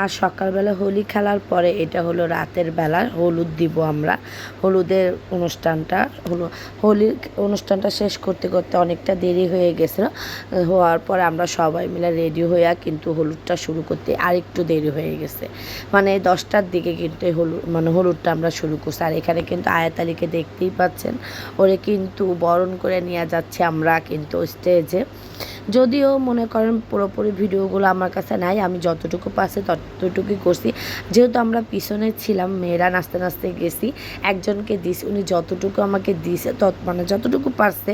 আর সকালবেলা হোলি খেলার পরে এটা হলো রাতের বেলা হলুদ দিব আমরা। হলুদের অনুষ্ঠানটা হলো হোলির অনুষ্ঠানটা শেষ করতে করতে অনেকটা দেরি হয়ে গেছিল। হওয়ার পরে আমরা সবাই মিলে রেডি হইয়া কিন্তু হলুদটা শুরু করতে আরেকটু দেরি হয়ে গেছে। মানে দশটার দিকে কিন্তু হলুদ মানে হলুদটা আমরা শুরু করছি। আর এখানে কিন্তু আয়াতালিকে দেখতেই পাচ্ছেন। ওরে কিন্তু বরণ করে নিয়ে যাচ্ছে আমরা কিন্তু স্টেজে যদিও মনে করেন পুরোপুরি ভিডিওগুলো আমার কাছে নাই, আমি যতটুকু পারছি ততটুকুই করছি। যেহেতু আমরা পিছনে ছিলাম, মেয়েরা নাচতে নাচতে গেছি, একজনকে দিছি, উনি যতটুকু আমাকে দিছে, তত মানে যতটুকু পারছে,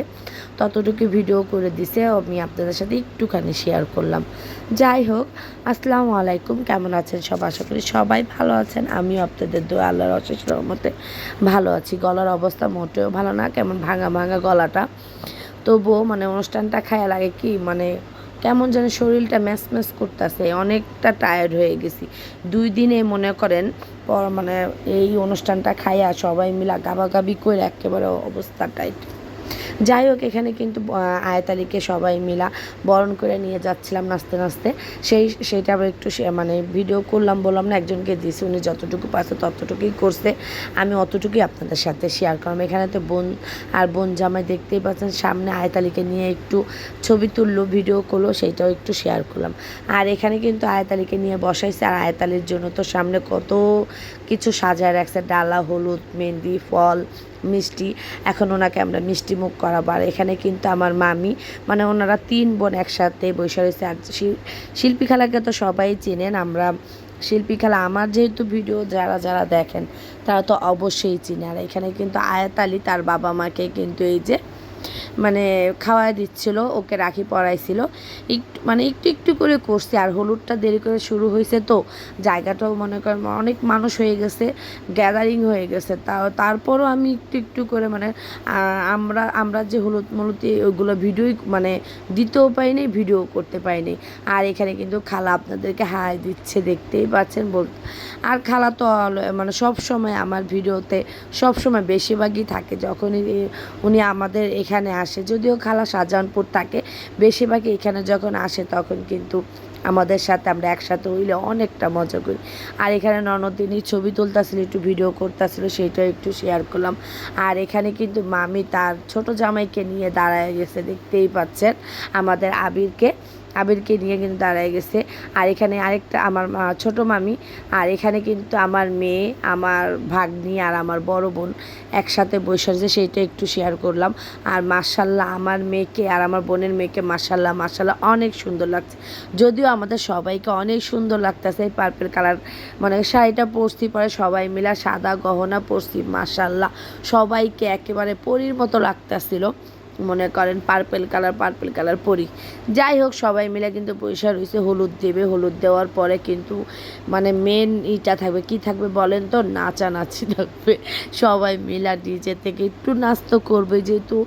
ততটুকু ভিডিও করে দিছে, আমি আপনাদের সাথে একটুখানি শেয়ার করলাম। যাই হোক, আসসালামু আলাইকুম, কেমন আছেন সব? আশা করি সবাই ভালো আছেন, আমিও আপনাদের দোয়া, আল্লাহর অশেষ রহমতে ভালো আছি। গলার অবস্থা মোটেও ভালো না, কেমন ভাঙা ভাঙা গলাটা। তবুও মানে অনুষ্ঠানটা খায়া লাগে কি মানে কেমন যেন শরীরটা ম্যাচ ম্যাচ করতেছে, অনেকটা টায়ার্ড হয়ে গেছি। দুই দিনে মনে করেন, পর মানে এই অনুষ্ঠানটা খাইয়া সবাই মিলা গাবাগাবি করে একেবারে অবস্থা টাইট যাই হোক, এখানে কিন্তু আয়তালিকে সবাই মিলা বরণ করে নিয়ে যাচ্ছিলাম নাচতে নাচতে। সেই আবার একটু মানে ভিডিও করলাম, বললাম, না, একজনকে দিয়েছি উনি যতটুকু পাচ্ছে ততটুকুই করছে। আমি অতটুকুই আপনাদের সাথে শেয়ার করলাম। এখানে তো বোন আর বোন জামাই দেখতেই পাচ্ছেন, সামনে আয়তালিকে নিয়ে একটু ছবি তুললো ভিডিও করল, সেইটাও একটু শেয়ার করলাম। আর এখানে কিন্তু আয়তালিকে নিয়ে বসাইছে, আর আয়তালির জন্য তো সামনে কত কিছু সাজায় রাখছে, ডালা, হলুদ, মেহেন্দি, ফল, মিষ্টি। এখন ওনাকে আমরা মিষ্টি মুখ করাবো আর এখানে কিন্তু আমার মামি মানে ওনারা তিন বোন একসাথে বসে রয়েছে। আর শিল্পী খেলাকে তো সবাই চেনেন, আমরা শিল্পী খেলা, আমার যেহেতু ভিডিও যারা যারা দেখেন, তারা তো অবশ্যই চিনে। আর এখানে কিন্তু আয়াত আয়াতালি তার বাবা মাকে কিন্তু এই যে মানে খাওয়াই দিচ্ছিল, ওকে রাখি পরাইছিল। একটু মানে একটু একটু করে করছে, আর হলুদটা দেরি করে শুরু হয়েছে তো। জায়গাটাও মনে করেন অনেক মানুষ হয়ে গেছে গ্যাদারিং হয়ে গেছে। তা, তারপরও আমি একটু একটু করে মানে আমরা আমরা যে হলুদ মলুদ ওইগুলো ভিডিও মানে দিতেও পাইনি, ভিডিও করতে পাইনি। আর এখানে কিন্তু খালা আপনাদেরকে হাই দিচ্ছে, দেখতেই পাচ্ছেন বল আর খালা তো মানে সব সময় আমার ভিডিওতে সব সময় বেশিরভাগই থাকে। যখনই উনি আমাদের এখানে আসে। যদিও খালা শাহজাহানপুর থাকে বেশিরভাগই এখানে যখন আসে তখন কিন্তু আমাদের সাথে আমরা একসাথে হইলে অনেকটা মজা করি। আর এখানে ননদিনী ছবি তুলতেছিল, একটু ভিডিও করতেছিল সেটা একটু শেয়ার করলাম। আর এখানে কিন্তু মামি তার ছোট জামাইকে নিয়ে দাঁড়ায় গেছে, দেখতেই পাচ্ছেন। আমাদের আবিরকে আবিরকে নিয়ে কিন্তু দাঁড়ায় গেছে। আর এখানে আরেকটা আমার ছোট মামি, আর এখানে কিন্তু আমার মেয়ে, আমার ভাগ্নি আর আমার বড় বোন একসাথে বসে সেইটা একটু শেয়ার করলাম। আর মার্শাল্লাহ আমার মেয়েকে আর আমার বোনের মেয়েকে মার্শাল্লাহ মার্শাল্লাহ অনেক সুন্দর লাগছে। যদিও আমাদের সবাইকে অনেক সুন্দর লাগতেছে এই পার্পেল কালার মানে শাড়িটা পরছি পরে সবাই মিলা সাদা গহনা পরছি মার্শাল্লাহ সবাইকে একেবারে পরির মতো লাগতেছিল। মনে করেন পার্পেল কালার পার্পেল কালার পরি। যাই হোক, সবাই মিলে কিন্তু পয়সা রয়েছে হলুদ দেবে। হলুদ দেওয়ার পরে কিন্তু মানে মেন ইটা থাকবে। কি থাকবে বলেন তো? নাচানাচি থাকবে। সবাই মিলা ডিজে থেকে একটু নাচ তো করবে। যেহেতু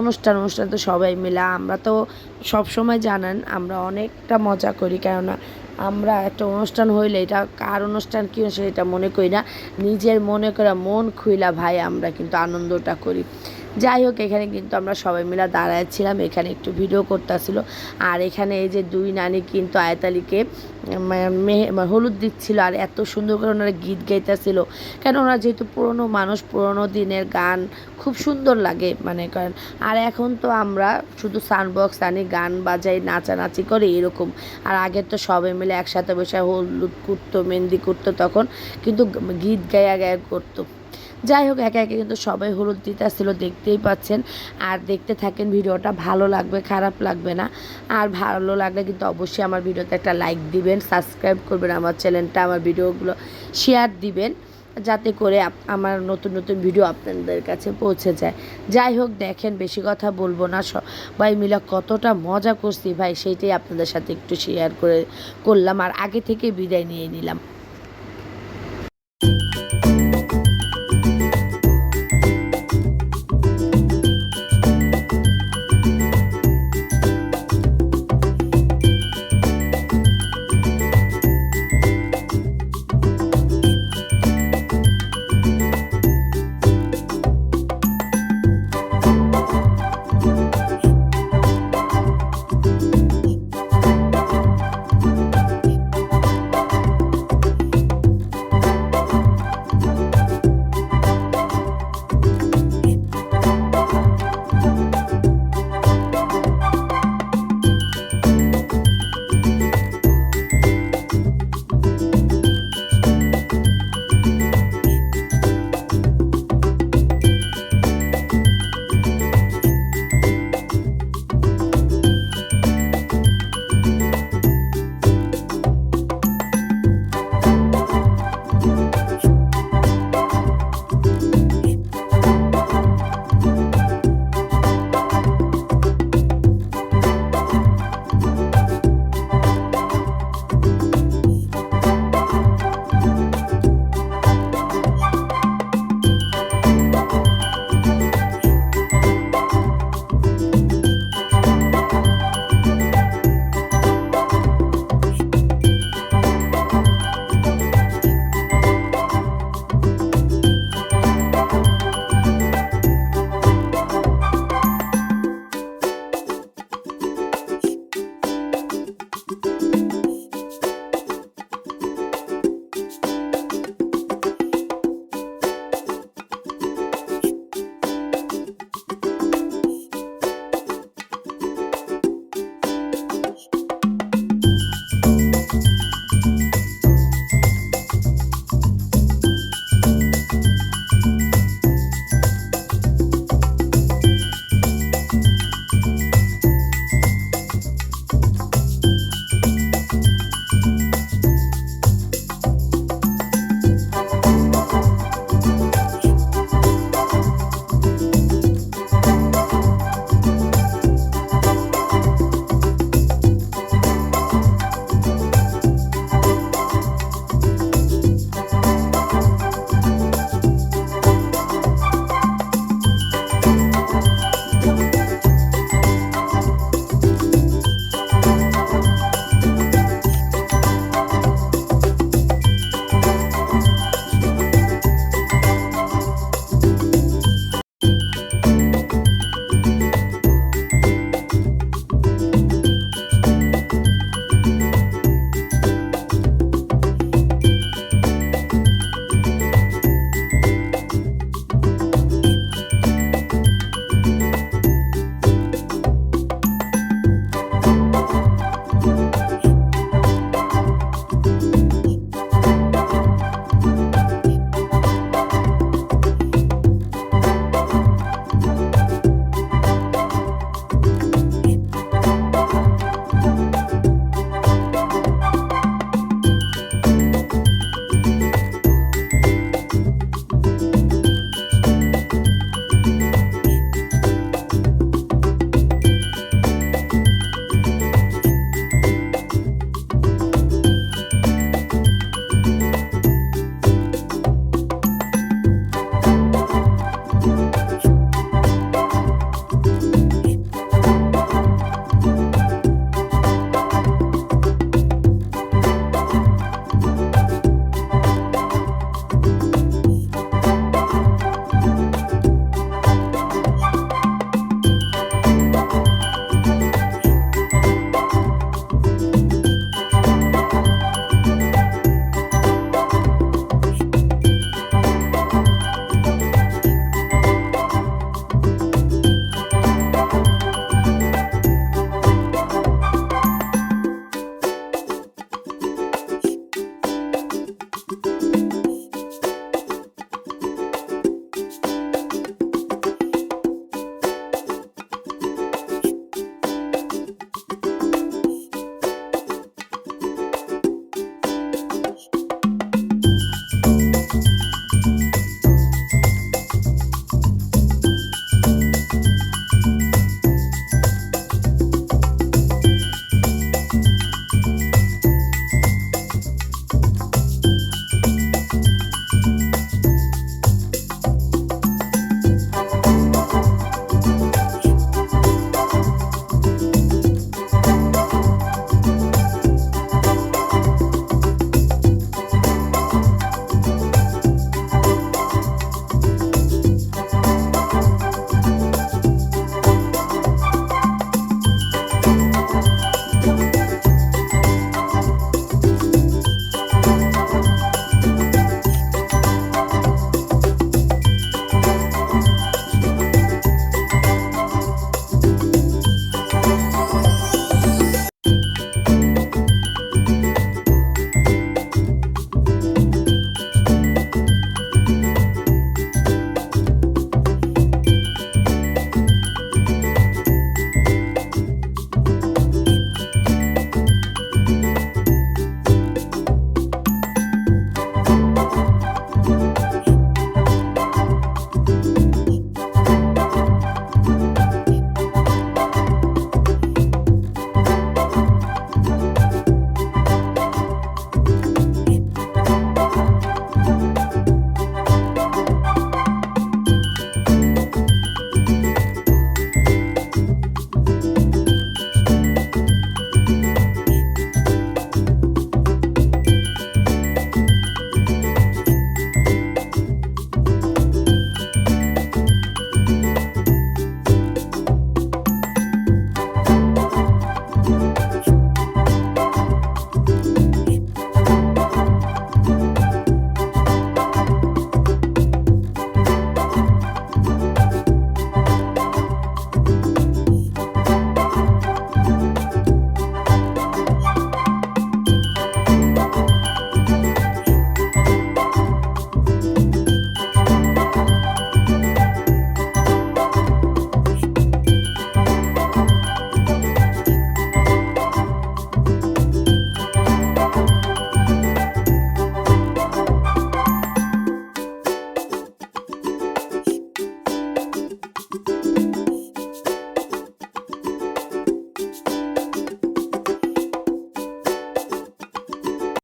অনুষ্ঠান অনুষ্ঠান তো সবাই মিলা। আমরা তো সব সময় জানেন, আমরা অনেকটা মজা করি। কেননা আমরা একটা অনুষ্ঠান হইলে এটা কার অনুষ্ঠান, কী সেটা মনে করি না। নিজের মনে করা মন খুইলা ভাই, আমরা কিন্তু আনন্দটা করি। যাই হোক, এখানে কিন্তু আমরা সবাই মিলে দাঁড়াচ্ছিলাম, এখানে একটু ভিডিও করতেছিল। আর এখানে এই যে দুই নানি কিন্তু আয়তালিকে হলুদ দিচ্ছিল আর এত সুন্দর করে ওনারা গীত গাইতেছিল। কেন ওনারা যেহেতু পুরনো মানুষ, পুরনো দিনের গান খুব সুন্দর লাগে মানে করেন আর এখন তো আমরা শুধু সাউন্ডবক্স আনি গান বাজাই, নাচানাচি করে এরকম। আর আগের তো সবাই মিলে একসাথে বসে হলুদ করতো মেহেন্দি করতো তখন, কিন্তু গীত গায়া গায়া করতো। যাই হোক, একে একে কিন্তু সবাই হলুদ দিতে আসছিল, দেখতেই পাচ্ছেন। আর দেখতে থাকেন, ভিডিওটা ভালো লাগবে, খারাপ লাগবে না। আর ভালো লাগলে কিন্তু অবশ্যই আমার ভিডিওতে একটা লাইক দিবেন সাবস্ক্রাইব করবেন, আমার চ্যানেলটা আমার ভিডিওগুলো শেয়ার দিবেন, যাতে করে আমার নতুন নতুন ভিডিও আপনাদের কাছে পৌঁছে যায়। যাই হোক, দেখেন, বেশি কথা বলব না, সবাই মিলে কতটা মজা করছি ভাই, সেইটাই আপনাদের সাথে একটু শেয়ার করে করলাম, আর আগে থেকে বিদায় নিয়ে নিলাম।